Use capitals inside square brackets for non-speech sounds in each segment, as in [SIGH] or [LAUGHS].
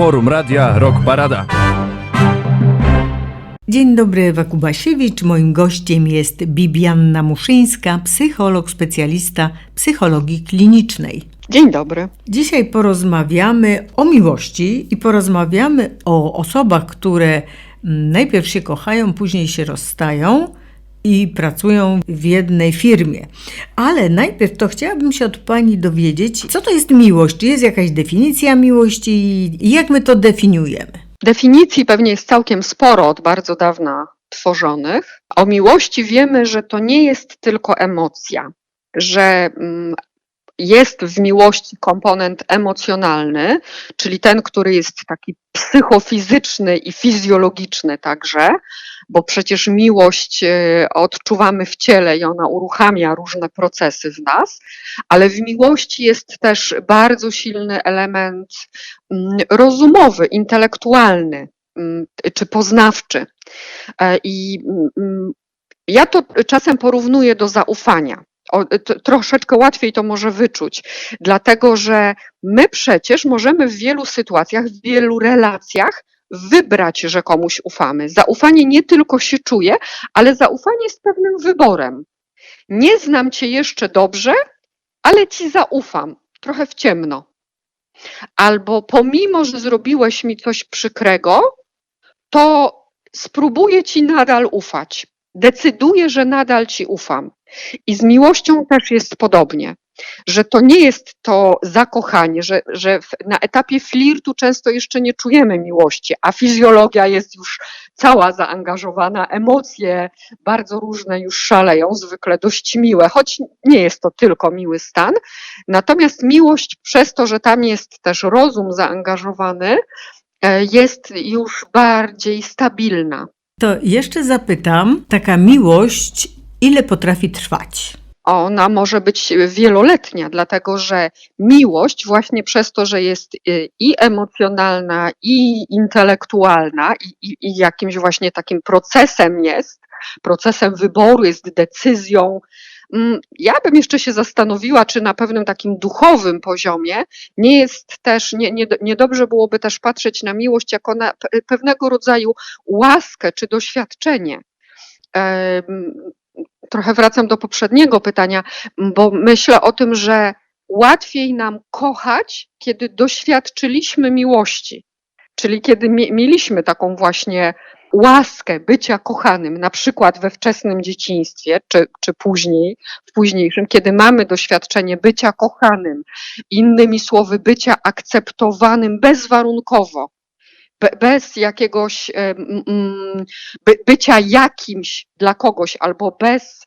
Forum Radia Rock Parada. Dzień dobry, Ewa Kubasiewicz. Moim gościem jest Bibianna Muszyńska, psycholog, specjalista psychologii klinicznej. Dzień dobry. Dzisiaj porozmawiamy o miłości i porozmawiamy o osobach, które mm, najpierw się kochają, później się rozstają i pracują w jednej firmie. Ale najpierw to chciałabym się od Pani dowiedzieć, co to jest miłość? Czy jest jakaś definicja miłości i jak my to definiujemy? Definicji pewnie jest całkiem sporo od bardzo dawna tworzonych. O miłości wiemy, że to nie jest tylko emocja, że mm, jest w miłości komponent emocjonalny, czyli ten, który jest taki psychofizyczny i fizjologiczny także, bo przecież miłość e, odczuwamy w ciele i ona uruchamia różne procesy w nas, ale w miłości jest też bardzo silny element mm, rozumowy, intelektualny mm, czy poznawczy. E, I mm, ja to czasem porównuję do zaufania. O, t- troszeczkę łatwiej to może wyczuć, dlatego że my przecież możemy w wielu sytuacjach, w wielu relacjach wybrać, że komuś ufamy. Zaufanie nie tylko się czuje, ale zaufanie jest pewnym wyborem. Nie znam cię jeszcze dobrze, ale ci zaufam, trochę w ciemno. Albo pomimo, że zrobiłeś mi coś przykrego, to spróbuję ci nadal ufać. Decyduję, że nadal ci ufam. I z miłością też jest podobnie, że to nie jest to zakochanie, że, że na etapie flirtu często jeszcze nie czujemy miłości, a fizjologia jest już cała zaangażowana, emocje bardzo różne już szaleją, zwykle dość miłe, choć nie jest to tylko miły stan. Natomiast miłość, przez to, że tam jest też rozum zaangażowany, e, jest już bardziej stabilna. To jeszcze zapytam, taka miłość, ile potrafi trwać? ona może być wieloletnia, dlatego że miłość, właśnie przez to, że jest y, i emocjonalna, i intelektualna, i, i, i jakimś właśnie takim procesem jest, procesem wyboru, jest decyzją. Mm, Ja bym jeszcze się zastanowiła, czy na pewnym takim duchowym poziomie nie jest też, nie, nie, niedobrze byłoby też patrzeć na miłość jako na pe- pewnego rodzaju łaskę czy doświadczenie. Trochę wracam do poprzedniego pytania, bo myślę o tym, że łatwiej nam kochać, kiedy doświadczyliśmy miłości, czyli kiedy mi- mieliśmy taką właśnie łaskę bycia kochanym, na przykład we wczesnym dzieciństwie, czy, czy później, w późniejszym, kiedy mamy doświadczenie bycia kochanym, innymi słowy, bycia akceptowanym bezwarunkowo, be- bez jakiegoś mm, by, bycia jakimś dla kogoś, albo bez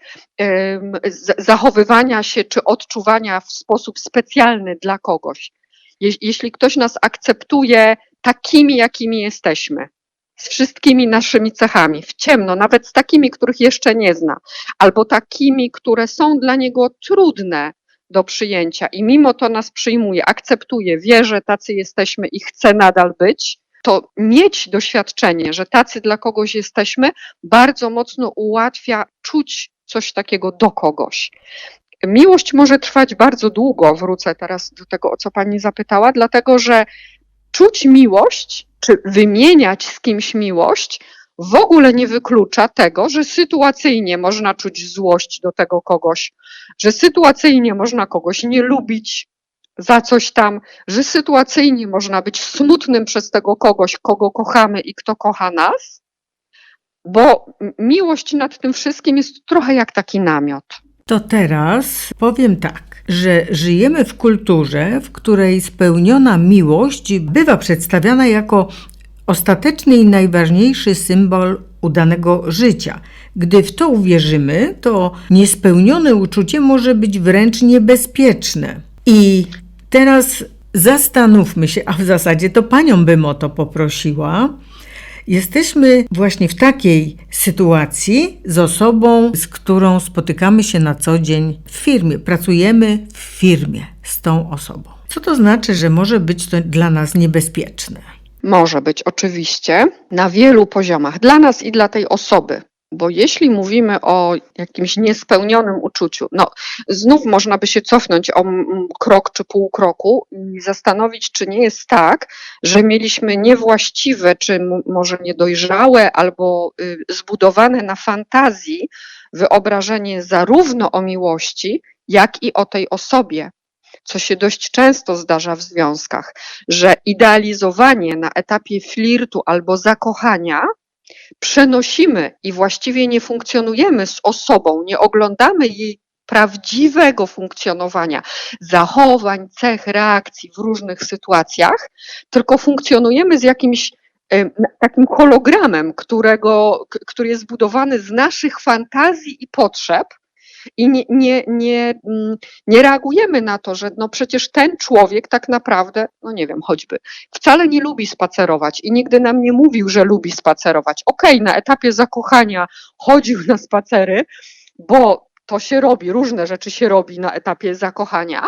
z- zachowywania się czy odczuwania w sposób specjalny dla kogoś. Je, jeśli ktoś nas akceptuje takimi, jakimi jesteśmy, z wszystkimi naszymi cechami, w ciemno, nawet z takimi, których jeszcze nie zna, albo takimi, które są dla niego trudne do przyjęcia i mimo to nas przyjmuje, akceptuje, wie, że tacy jesteśmy i chce nadal być, to mieć doświadczenie, że tacy dla kogoś jesteśmy, bardzo mocno ułatwia czuć coś takiego do kogoś. Miłość może trwać bardzo długo, wrócę teraz do tego, o co pani zapytała, dlatego że czuć miłość, czy wymieniać z kimś miłość, w ogóle nie wyklucza tego, że sytuacyjnie można czuć złość do tego kogoś, że sytuacyjnie można kogoś nie lubić za coś tam, że sytuacyjnie można być smutnym przez tego kogoś, kogo kochamy i kto kocha nas, bo miłość nad tym wszystkim jest trochę jak taki namiot. To teraz powiem tak, że żyjemy w kulturze, w której spełniona miłość bywa przedstawiana jako ostateczny i najważniejszy symbol udanego życia. Gdy w to uwierzymy, to niespełnione uczucie może być wręcz niebezpieczne. I teraz zastanówmy się, a w zasadzie to panią bym o to poprosiła. Jesteśmy właśnie w takiej sytuacji z osobą, z którą spotykamy się na co dzień w firmie. Pracujemy w firmie z tą osobą. Co to znaczy, że może być to dla nas niebezpieczne? Może być oczywiście na wielu poziomach, dla nas i dla tej osoby. Bo jeśli mówimy o jakimś niespełnionym uczuciu, no znów można by się cofnąć o krok czy pół kroku i zastanowić, czy nie jest tak, że mieliśmy niewłaściwe, czy może niedojrzałe albo y, zbudowane na fantazji wyobrażenie zarówno o miłości, jak i o tej osobie. Co się dość często zdarza w związkach, że idealizowanie na etapie flirtu albo zakochania przenosimy i właściwie nie funkcjonujemy z osobą, nie oglądamy jej prawdziwego funkcjonowania, zachowań, cech, reakcji w różnych sytuacjach, tylko funkcjonujemy z jakimś takim hologramem, którego, który jest zbudowany z naszych fantazji i potrzeb. I nie, nie, nie, mm, nie reagujemy na to, że no przecież ten człowiek tak naprawdę, no nie wiem, choćby, wcale nie lubi spacerować i nigdy nam nie mówił, że lubi spacerować. Okej, na etapie zakochania chodził na spacery, bo to się robi, różne rzeczy się robi na etapie zakochania,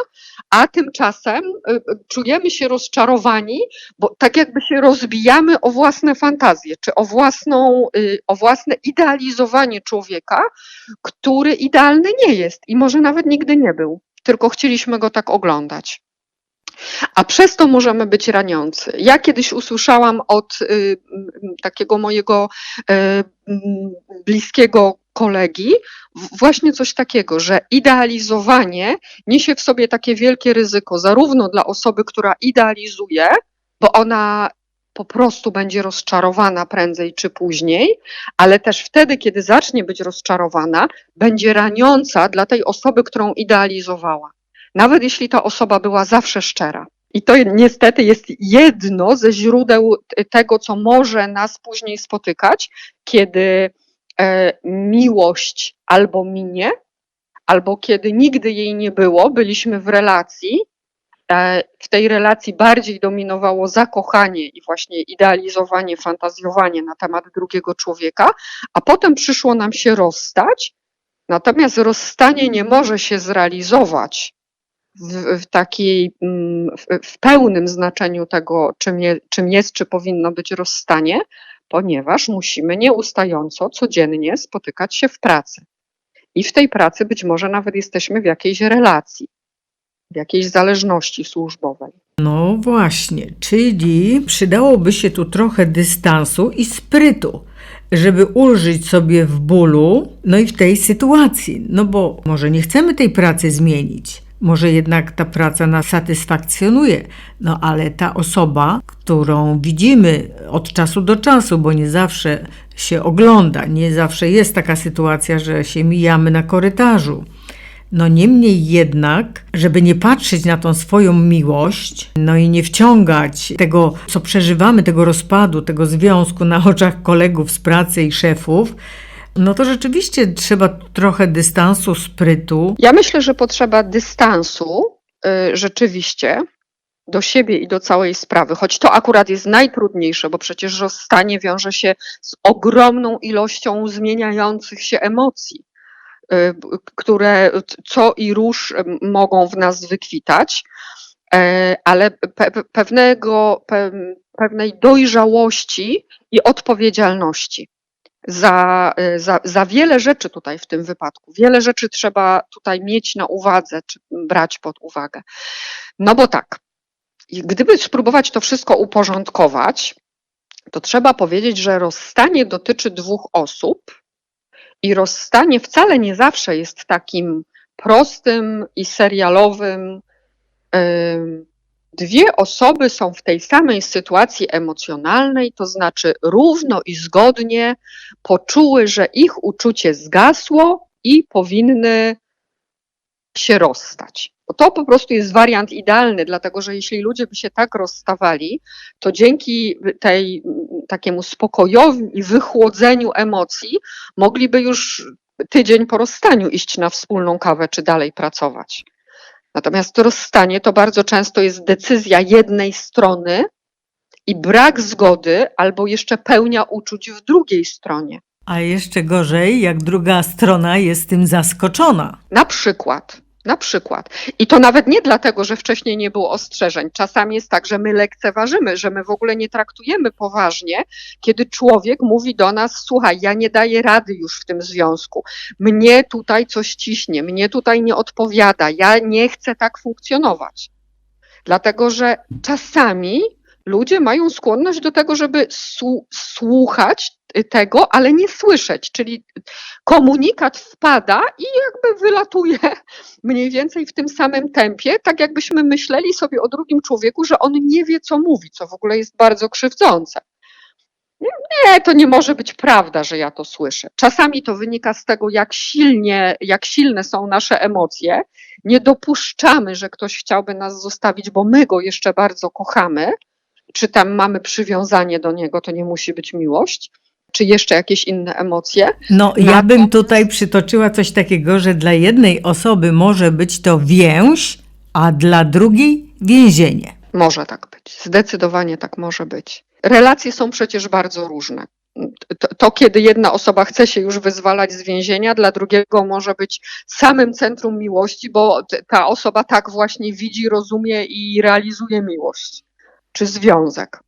a tymczasem y, y, czujemy się rozczarowani, bo tak jakby się rozbijamy o własne fantazje, czy o, własną, y, o własne idealizowanie człowieka, który idealny nie jest i może nawet nigdy nie był, tylko chcieliśmy go tak oglądać. A przez to możemy być raniący. Ja kiedyś usłyszałam od y, takiego mojego y, bliskiego kolegi właśnie coś takiego, że idealizowanie niesie w sobie takie wielkie ryzyko, zarówno dla osoby, która idealizuje, bo ona po prostu będzie rozczarowana prędzej czy później, ale też wtedy, kiedy zacznie być rozczarowana, będzie raniąca dla tej osoby, którą idealizowała. Nawet jeśli ta osoba była zawsze szczera. I to niestety jest jedno ze źródeł tego, co może nas później spotykać, kiedy miłość albo minie, albo kiedy nigdy jej nie było, byliśmy w relacji, e, w tej relacji bardziej dominowało zakochanie i właśnie idealizowanie, fantazjowanie na temat drugiego człowieka, a potem przyszło nam się rozstać, natomiast rozstanie nie może się zrealizować w, w takiej, mm, w, w pełnym znaczeniu tego, czym, je, czym jest, czy powinno być rozstanie, ponieważ musimy nieustająco, codziennie spotykać się w pracy. I w tej pracy być może nawet jesteśmy w jakiejś relacji, w jakiejś zależności służbowej. No właśnie, czyli przydałoby się tu trochę dystansu i sprytu, żeby ulżyć sobie w bólu, no i w tej sytuacji. No bo może nie chcemy tej pracy zmienić, może jednak ta praca nas satysfakcjonuje, no ale ta osoba, którą widzimy od czasu do czasu, bo nie zawsze się ogląda, nie zawsze jest taka sytuacja, że się mijamy na korytarzu. No niemniej jednak, żeby nie patrzeć na tą swoją miłość, no i nie wciągać tego, co przeżywamy, tego rozpadu, tego związku na oczach kolegów z pracy i szefów, no to rzeczywiście trzeba trochę dystansu, sprytu. Ja myślę, że potrzeba dystansu y, rzeczywiście do siebie i do całej sprawy, choć to akurat jest najtrudniejsze, bo przecież rozstanie wiąże się z ogromną ilością zmieniających się emocji, y, które co i róż y, mogą w nas wykwitać, e, ale pe- pewnego, pe, pewnej dojrzałości i odpowiedzialności za, y, za, za wiele rzeczy tutaj w tym wypadku. Wiele rzeczy trzeba tutaj mieć na uwadze, czy brać pod uwagę. No bo tak, gdyby spróbować to wszystko uporządkować, to trzeba powiedzieć, że rozstanie dotyczy dwóch osób i rozstanie wcale nie zawsze jest takim prostym i serialowym. ym, Dwie osoby są w tej samej sytuacji emocjonalnej, to znaczy równo i zgodnie poczuły, że ich uczucie zgasło i powinny się rozstać. Bo to po prostu jest wariant idealny, dlatego że jeśli ludzie by się tak rozstawali, to dzięki tej takiemu spokojowi i wychłodzeniu emocji mogliby już tydzień po rozstaniu iść na wspólną kawę czy dalej pracować. Natomiast rozstanie to bardzo często jest decyzja jednej strony i brak zgody albo jeszcze pełnia uczuć w drugiej stronie. A jeszcze gorzej, jak druga strona jest tym zaskoczona. Na przykład, Na przykład. I to nawet nie dlatego, że wcześniej nie było ostrzeżeń. Czasami jest tak, że my lekceważymy, że my w ogóle nie traktujemy poważnie, kiedy człowiek mówi do nas: Słuchaj, ja nie daję rady już w tym związku. Mnie tutaj coś ciśnie, mnie tutaj nie odpowiada, ja nie chcę tak funkcjonować. Dlatego, że czasami ludzie mają skłonność do tego, żeby słu- słuchać tego, ale nie słyszeć. Czyli komunikat wpada i jakby wylatuje [LAUGHS] mniej więcej w tym samym tempie, tak jakbyśmy myśleli sobie o drugim człowieku, że on nie wie, co mówi, co w ogóle jest bardzo krzywdzące. Nie, to nie może być prawda, że ja to słyszę. Czasami to wynika z tego, jak silnie, jak silne są nasze emocje. Nie dopuszczamy, że ktoś chciałby nas zostawić, bo my go jeszcze bardzo kochamy, czy tam mamy przywiązanie do niego, to nie musi być miłość, czy jeszcze jakieś inne emocje. No, ja bym tutaj przytoczyła coś takiego, że dla jednej osoby może być to więź, a dla drugiej więzienie. Może tak być, zdecydowanie tak może być. Relacje są przecież bardzo różne. To, to, kiedy jedna osoba chce się już wyzwalać z więzienia, dla drugiego może być samym centrum miłości, bo ta osoba tak właśnie widzi, rozumie i realizuje miłość czy związek.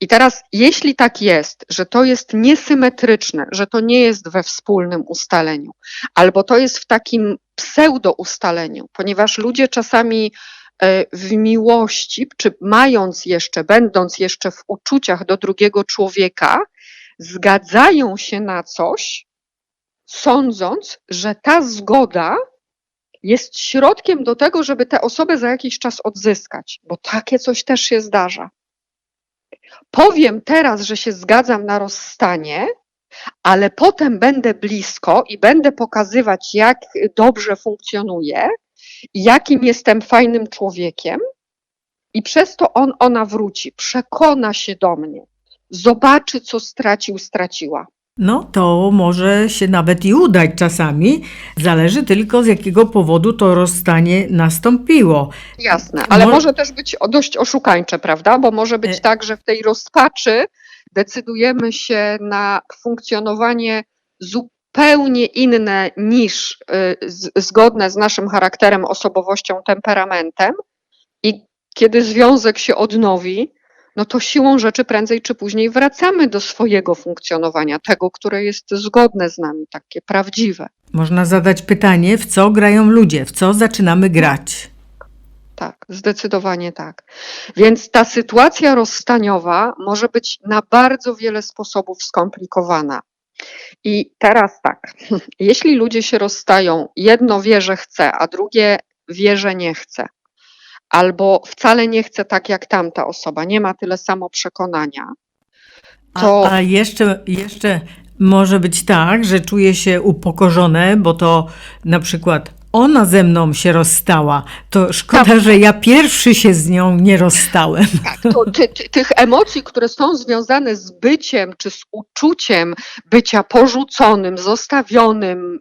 I teraz, jeśli tak jest, że to jest niesymetryczne, że to nie jest we wspólnym ustaleniu, albo to jest w takim pseudo-ustaleniu, ponieważ ludzie czasami e, w miłości, czy mając jeszcze, będąc jeszcze w uczuciach do drugiego człowieka, zgadzają się na coś, sądząc, że ta zgoda jest środkiem do tego, żeby tę osobę za jakiś czas odzyskać, bo takie coś też się zdarza. Powiem teraz, że się zgadzam na rozstanie, ale potem będę blisko i będę pokazywać, jak dobrze funkcjonuję, jakim jestem fajnym człowiekiem, i przez to on, ona wróci, przekona się do mnie, zobaczy, co stracił, straciła. No, to może się nawet i udać czasami. Zależy tylko z jakiego powodu to rozstanie nastąpiło. Jasne, ale Mo- może też być dość oszukańcze, prawda? Bo może być E- tak, że w tej rozpaczy decydujemy się na funkcjonowanie zupełnie inne niż y, zgodne z naszym charakterem, osobowością, temperamentem. I kiedy związek się odnowi, no to siłą rzeczy prędzej czy później wracamy do swojego funkcjonowania, tego, które jest zgodne z nami, takie prawdziwe. Można zadać pytanie, w co grają ludzie, w co zaczynamy grać. Tak, zdecydowanie tak. Więc ta sytuacja rozstaniowa może być na bardzo wiele sposobów skomplikowana. I teraz tak, [LAUGHS] jeśli ludzie się rozstają, jedno wie, że chce, a drugie wie, że nie chce, albo wcale nie chce tak jak tamta osoba, nie ma tyle samo przekonania, to A, a jeszcze, jeszcze może być tak, że czuję się upokorzone, bo to na przykład ona ze mną się rozstała. To szkoda, że ja pierwszy się z nią nie rozstałem. [LAUGHS] Tak, to ty, ty, tych emocji, które są związane z byciem czy z uczuciem bycia porzuconym, zostawionym,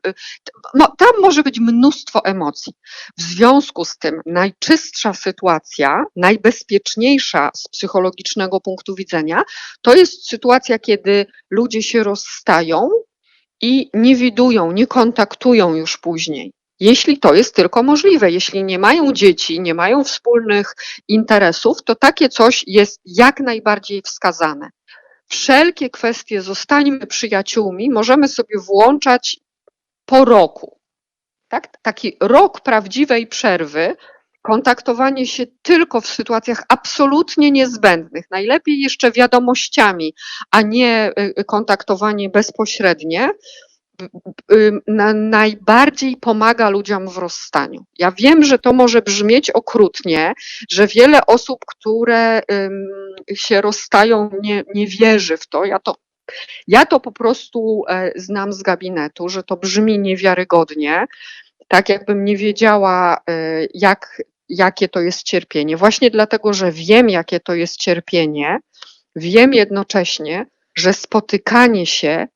no, tam może być mnóstwo emocji. W związku z tym najczystsza sytuacja, najbezpieczniejsza z psychologicznego punktu widzenia, to jest sytuacja, kiedy ludzie się rozstają i nie widują, nie kontaktują już później. Jeśli to jest tylko możliwe, jeśli nie mają dzieci, nie mają wspólnych interesów, to takie coś jest jak najbardziej wskazane. Wszelkie kwestie zostańmy przyjaciółmi możemy sobie włączać po roku. Tak? Taki rok prawdziwej przerwy, kontaktowanie się tylko w sytuacjach absolutnie niezbędnych, najlepiej jeszcze wiadomościami, a nie y, kontaktowanie bezpośrednie, na, najbardziej pomaga ludziom w rozstaniu. Ja wiem, że to może brzmieć okrutnie, że wiele osób, które się rozstają, nie, nie wierzy w to. Ja to. Ja to po prostu e, znam z gabinetu, że to brzmi niewiarygodnie, tak jakbym nie wiedziała, e, jak, jakie to jest cierpienie. Właśnie dlatego, że wiem, jakie to jest cierpienie, wiem jednocześnie, że spotykanie się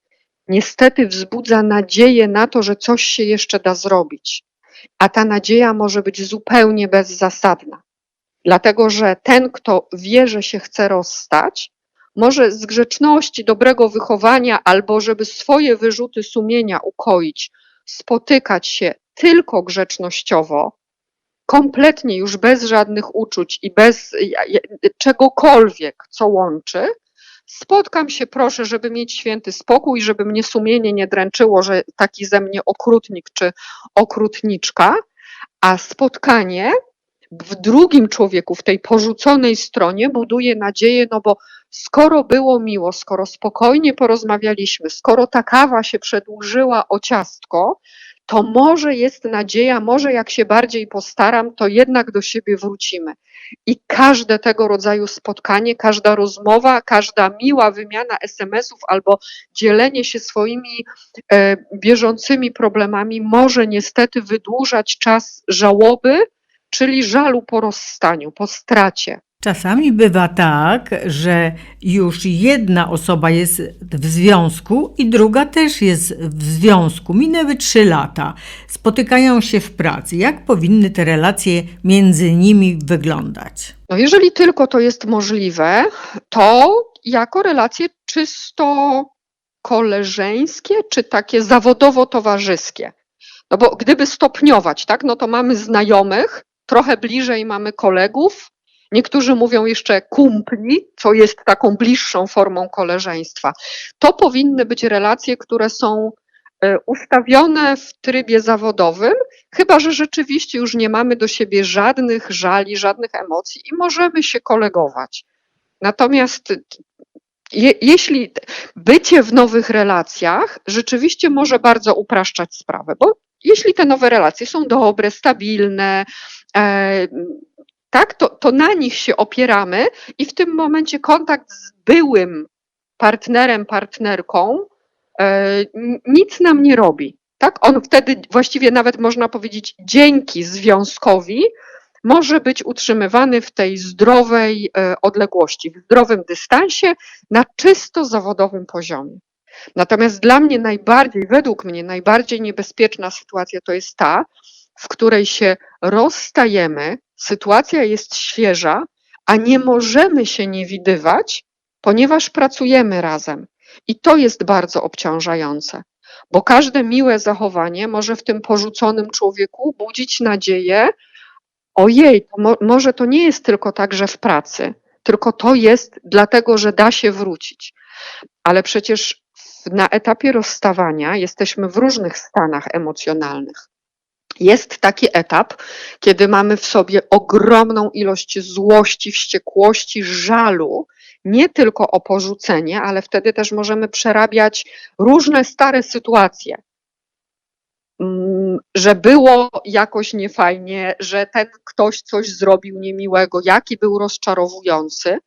niestety wzbudza nadzieję na to, że coś się jeszcze da zrobić. A ta nadzieja może być zupełnie bezzasadna. Dlatego, że ten, kto wie, że się chce rozstać, może z grzeczności, dobrego wychowania albo żeby swoje wyrzuty sumienia ukoić, spotykać się tylko grzecznościowo, kompletnie już bez żadnych uczuć i bez czegokolwiek, co łączy, spotkam się, proszę, żeby mieć święty spokój, żeby mnie sumienie nie dręczyło, że taki ze mnie okrutnik czy okrutniczka, a spotkanie w drugim człowieku, w tej porzuconej stronie buduje nadzieję, no bo skoro było miło, skoro spokojnie porozmawialiśmy, skoro ta kawa się przedłużyła o ciastko, to może jest nadzieja, może jak się bardziej postaram, to jednak do siebie wrócimy. I każde tego rodzaju spotkanie, każda rozmowa, każda miła wymiana SMS-ów albo dzielenie się swoimi e, bieżącymi problemami może niestety wydłużać czas żałoby, czyli żalu po rozstaniu, po stracie. Czasami bywa tak, że już jedna osoba jest w związku i druga też jest w związku. Minęły trzy lata, spotykają się w pracy. Jak powinny te relacje między nimi wyglądać? No jeżeli tylko to jest możliwe, to jako relacje czysto koleżeńskie, czy takie zawodowo-towarzyskie. No bo gdyby stopniować, tak, no to mamy znajomych, trochę bliżej mamy kolegów, niektórzy mówią jeszcze kumpli, co jest taką bliższą formą koleżeństwa. To powinny być relacje, które są e, ustawione w trybie zawodowym, chyba że rzeczywiście już nie mamy do siebie żadnych żali, żadnych emocji i możemy się kolegować. Natomiast je, jeśli bycie w nowych relacjach rzeczywiście może bardzo upraszczać sprawę, bo jeśli te nowe relacje są dobre, stabilne, e, tak, to, to na nich się opieramy i w tym momencie kontakt z byłym partnerem, partnerką e, nic nam nie robi. Tak? On wtedy właściwie nawet można powiedzieć dzięki związkowi może być utrzymywany w tej zdrowej e, odległości, w zdrowym dystansie na czysto zawodowym poziomie. Natomiast dla mnie najbardziej, według mnie najbardziej niebezpieczna sytuacja to jest ta, w której się rozstajemy, sytuacja jest świeża, a nie możemy się nie widywać, ponieważ pracujemy razem. I to jest bardzo obciążające, bo każde miłe zachowanie może w tym porzuconym człowieku budzić nadzieję, ojej, to mo- może to nie jest tylko tak, że w pracy, tylko to jest dlatego, że da się wrócić. Ale przecież na etapie rozstawania jesteśmy w różnych stanach emocjonalnych. Jest taki etap, kiedy mamy w sobie ogromną ilość złości, wściekłości, żalu, nie tylko o porzucenie, ale wtedy też możemy przerabiać różne stare sytuacje. Mm, Że było jakoś niefajnie, że ten ktoś coś zrobił niemiłego, jaki był rozczarowujący.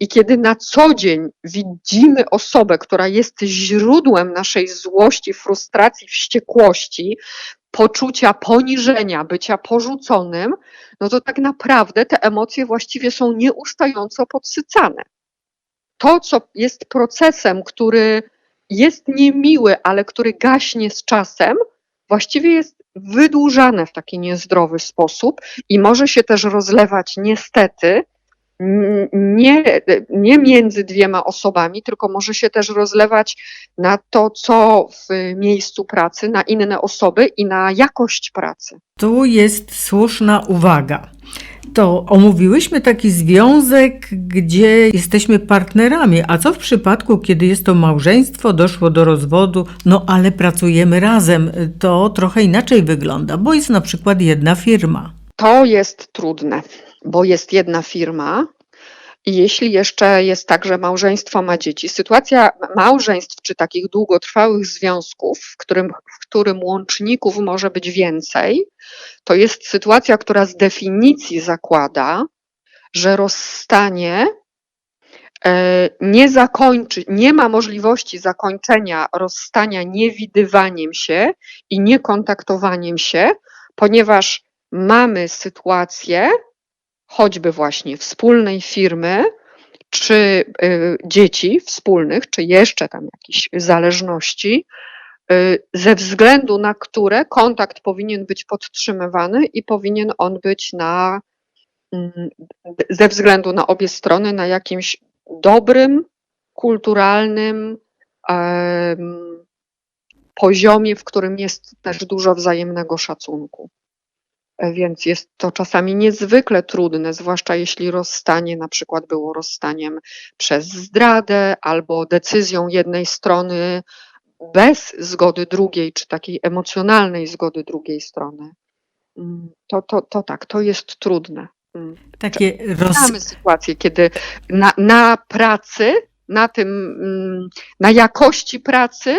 I kiedy na co dzień widzimy osobę, która jest źródłem naszej złości, frustracji, wściekłości, poczucia poniżenia, bycia porzuconym, no to tak naprawdę te emocje właściwie są nieustająco podsycane. To, co jest procesem, który jest niemiły, ale który gaśnie z czasem, właściwie jest wydłużane w taki niezdrowy sposób i może się też rozlewać niestety nie, nie między dwiema osobami, tylko może się też rozlewać na to, co w miejscu pracy, na inne osoby i na jakość pracy. Tu jest słuszna uwaga. To omówiłyśmy taki związek, gdzie jesteśmy partnerami. A co w przypadku, kiedy jest to małżeństwo, doszło do rozwodu, no ale pracujemy razem? To trochę inaczej wygląda, bo jest na przykład jedna firma. To jest trudne, bo jest jedna firma. I jeśli jeszcze jest tak, że małżeństwo ma dzieci, sytuacja małżeństw czy takich długotrwałych związków, w którym, w którym łączników może być więcej, to jest sytuacja, która z definicji zakłada, że rozstanie e, nie zakończy, nie ma możliwości zakończenia rozstania niewidywaniem się i niekontaktowaniem się, ponieważ mamy sytuację choćby właśnie wspólnej firmy, czy y, dzieci wspólnych, czy jeszcze tam jakichś zależności, y, ze względu na które kontakt powinien być podtrzymywany i powinien on być na, mm, ze względu na obie strony, na jakimś dobrym, kulturalnym, poziomie, w którym jest też dużo wzajemnego szacunku. Więc jest to czasami niezwykle trudne, zwłaszcza jeśli rozstanie na przykład było rozstaniem przez zdradę albo decyzją jednej strony bez zgody drugiej, czy takiej emocjonalnej zgody drugiej strony. Mm, To, to, to tak, to jest trudne. Mm. Takie roz... Mamy sytuację, kiedy na, na pracy, na tym, mm, na jakości pracy,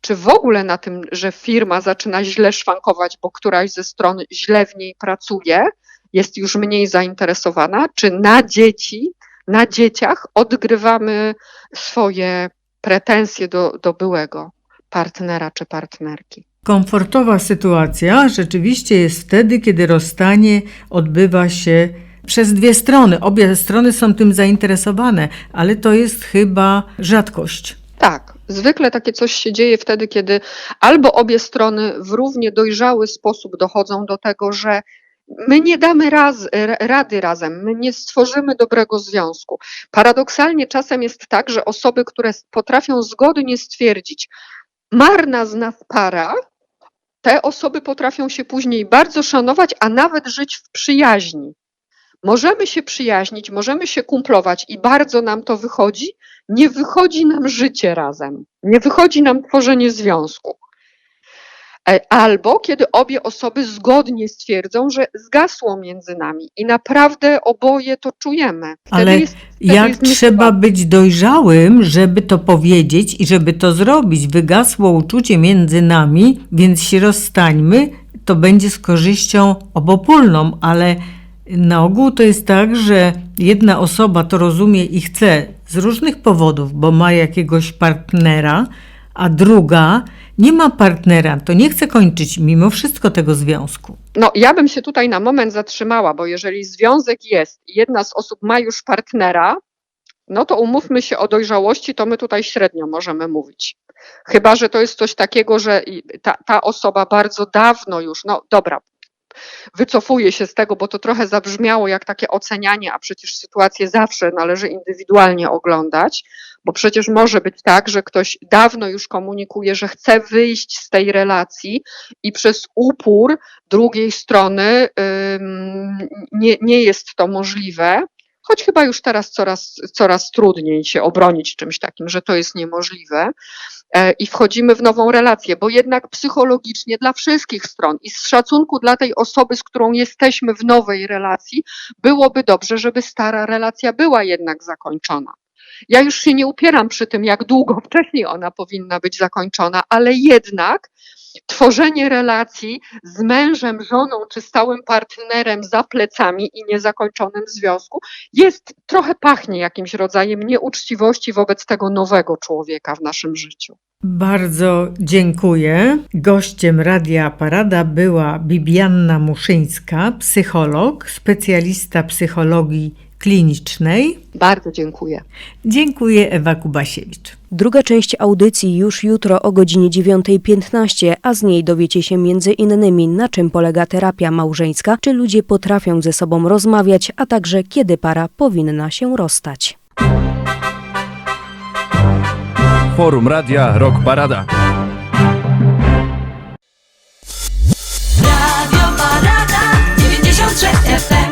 czy w ogóle na tym, że firma zaczyna źle szwankować, bo któraś ze stron źle w niej pracuje, jest już mniej zainteresowana, czy na dzieci, na dzieciach odgrywamy swoje pretensje do, do byłego partnera czy partnerki. Komfortowa sytuacja rzeczywiście jest wtedy, kiedy rozstanie odbywa się przez dwie strony. Obie strony są tym zainteresowane, ale to jest chyba rzadkość. Tak, zwykle takie coś się dzieje wtedy, kiedy albo obie strony w równie dojrzały sposób dochodzą do tego, że my nie damy raz, rady razem, my nie stworzymy dobrego związku. Paradoksalnie czasem jest tak, że osoby, które potrafią zgodnie stwierdzić, marna z nas para, te osoby potrafią się później bardzo szanować, a nawet żyć w przyjaźni. Możemy się przyjaźnić, możemy się kumplować i bardzo nam to wychodzi, nie wychodzi nam życie razem, nie wychodzi nam tworzenie związku. E, Albo kiedy obie osoby zgodnie stwierdzą, że zgasło między nami i naprawdę oboje to czujemy. Wtedy Ale jest, Jak trzeba być dojrzałym, żeby to powiedzieć i żeby to zrobić? Wygasło uczucie między nami, więc się rozstańmy. To będzie z korzyścią obopólną, ale na ogół to jest tak, że jedna osoba to rozumie i chce z różnych powodów, bo ma jakiegoś partnera, a druga nie ma partnera, to nie chce kończyć mimo wszystko tego związku. No, ja bym się tutaj na moment zatrzymała, bo jeżeli związek jest i jedna z osób ma już partnera, no to umówmy się o dojrzałości, to my tutaj średnio możemy mówić. Chyba, że to jest coś takiego, że ta, ta osoba bardzo dawno już, no dobra, wycofuję się z tego, bo to trochę zabrzmiało jak takie ocenianie, a przecież sytuację zawsze należy indywidualnie oglądać, bo przecież może być tak, że ktoś dawno już komunikuje, że chce wyjść z tej relacji i przez upór drugiej strony ym, nie, nie jest to możliwe. Choć chyba już teraz coraz, coraz trudniej się obronić czymś takim, że to jest niemożliwe. E, I wchodzimy w nową relację, bo jednak psychologicznie dla wszystkich stron i z szacunku dla tej osoby, z którą jesteśmy w nowej relacji, byłoby dobrze, żeby stara relacja była jednak zakończona. Ja już się nie upieram przy tym, jak długo [LAUGHS] wcześniej ona powinna być zakończona, ale jednak tworzenie relacji z mężem, żoną czy stałym partnerem za plecami i niezakończonym związku jest trochę pachnie jakimś rodzajem nieuczciwości wobec tego nowego człowieka w naszym życiu. Bardzo dziękuję. Gościem Radia Parada była Bibianna Muszyńska, psycholog, specjalista psychologii klinicznej. Bardzo dziękuję. Dziękuję Ewa Kubasiewicz. Druga część audycji już jutro o godzinie 9.15, a z niej dowiecie się między innymi na czym polega terapia małżeńska, czy ludzie potrafią ze sobą rozmawiać, a także kiedy para powinna się rozstać. Forum Radia Rock Parada. Radio Parada 96 FM